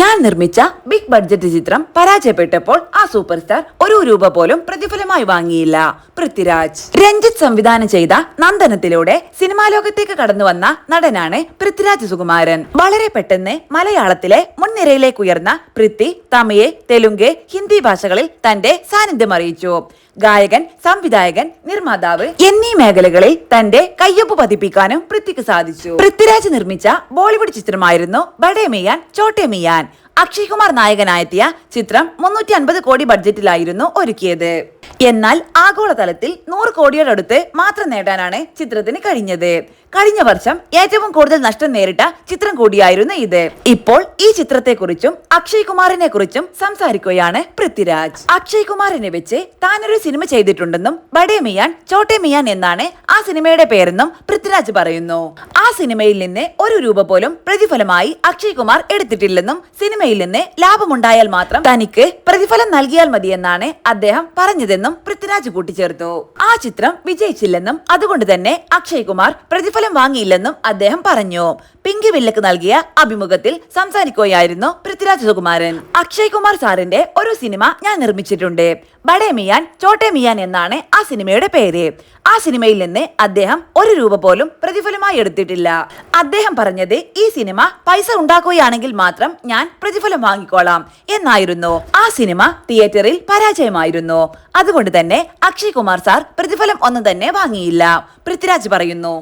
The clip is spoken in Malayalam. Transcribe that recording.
ഞാൻ നിർമ്മിച്ച ബിഗ് ബഡ്ജറ്റ് ചിത്രം പരാജയപ്പെട്ടപ്പോൾ ആ സൂപ്പർ സ്റ്റാർ ഒരു രൂപ പോലും പ്രതിഫലമായി വാങ്ങിയില്ല. പൃഥ്വിരാജ്. രഞ്ജിത്ത് സംവിധാനം ചെയ്ത നന്ദനത്തിലൂടെ സിനിമാ ലോകത്തേക്ക് കടന്നു വന്ന നടനാണ് പൃഥ്വിരാജ് സുകുമാരൻ. വളരെ പെട്ടെന്ന് മലയാളത്തിലെ മുൻനിരയിലേക്ക് ഉയർന്ന പൃഥ്വി തമിഴ് തെലുങ്ക് ഹിന്ദി ഭാഷകളിൽ തന്റെ സാന്നിധ്യം അറിയിച്ചു. ഗായകൻ സംവിധായകൻ നിർമ്മാതാവ് എന്നീ മേഖലകളിൽ തന്റെ കയ്യൊപ്പ് പതിപ്പിക്കാനും പൃഥ്വിക്ക് സാധിച്ചു. പൃഥ്വിരാജ് നിർമ്മിച്ച ബോളിവുഡ് ചിത്രമായിരുന്നു ബഡേ മിയാൻ ചോട്ടെ മിയാൻ അക്ഷയ് കുമാർ നായകനായെത്തിയ ചിത്രം മുന്നൂറ്റി അൻപത് കോടി ബഡ്ജറ്റിലായിരുന്നു ഒരുക്കിയത്. എന്നാൽ ആഗോളതലത്തിൽ നൂറ് കോടിയോടടുത്ത് മാത്രം നേടാനാണ് ചിത്രത്തിന് കഴിഞ്ഞത്. കഴിഞ്ഞ വർഷം ഏറ്റവും കൂടുതൽ നഷ്ടം നേരിട്ട ചിത്രം കൂടിയായിരുന്നു ഇത്. ഇപ്പോൾ ഈ ചിത്രത്തെക്കുറിച്ചും അക്ഷയ് കുമാറിനെ കുറിച്ചും സംസാരിക്കുകയാണ് പൃഥ്വിരാജ്. അക്ഷയ് കുമാറിനെ വെച്ച് താനൊരു സിനിമ ചെയ്തിട്ടുണ്ടെന്നും ബഡേ മിയാൻ ചോട്ടെ മിയാൻ എന്നാണ് ആ സിനിമയുടെ പേരെന്നും പൃഥ്വിരാജ് പറയുന്നു. ആ സിനിമയിൽ നിന്ന് ഒരു രൂപ പോലും പ്രതിഫലമായി അക്ഷയ് കുമാർ എടുത്തിട്ടില്ലെന്നും സിനിമയിൽ നിന്ന് ലാഭമുണ്ടായാൽ മാത്രം തനിക്ക് പ്രതിഫലം നൽകിയാൽ മതിയെന്നാണ് അദ്ദേഹം പറഞ്ഞതെന്നും പൃഥ്വിരാജ് കൂട്ടിച്ചേർത്തു. ആ ചിത്രം വിജയിച്ചില്ലെന്നും അതുകൊണ്ട് തന്നെ അക്ഷയ് കുമാർ പ്രതിഫലം വാങ്ങിയില്ലെന്നും അദ്ദേഹം പറഞ്ഞു. പിങ്കി വില്ലക്ക് നൽകിയ അഭിമുഖത്തിൽ സംസാരിക്കുകയായിരുന്നു പൃഥ്വിരാജ് സുകുമാരൻ. അക്ഷയ് കുമാർ സാറിന്റെ ഒരു സിനിമ ഞാൻ നിർമ്മിച്ചിട്ടുണ്ട്. ബഡേ മിയാൻ ചോട്ടേ മിയാൻ എന്നാണ് ആ സിനിമയുടെ പേര്. ആ സിനിമയിൽ നിന്ന് അദ്ദേഹം ഒരു രൂപ പോലും പ്രതിഫലമായി എടുത്തിട്ടില്ല. അദ്ദേഹം പറഞ്ഞത് ഈ സിനിമ പൈസ ഉണ്ടാക്കുകയാണെങ്കിൽ മാത്രം ഞാൻ പ്രതിഫലം വാങ്ങിക്കോളാം എന്നായിരുന്നു. ആ സിനിമ തിയേറ്ററിൽ പരാജയമായിരുന്നു. അതുകൊണ്ട് തന്നെ അക്ഷയ് കുമാർ സാർ പ്രതിഫലം ഒന്നും തന്നെ വാങ്ങിയില്ല. പൃഥ്വിരാജ് പറയുന്നു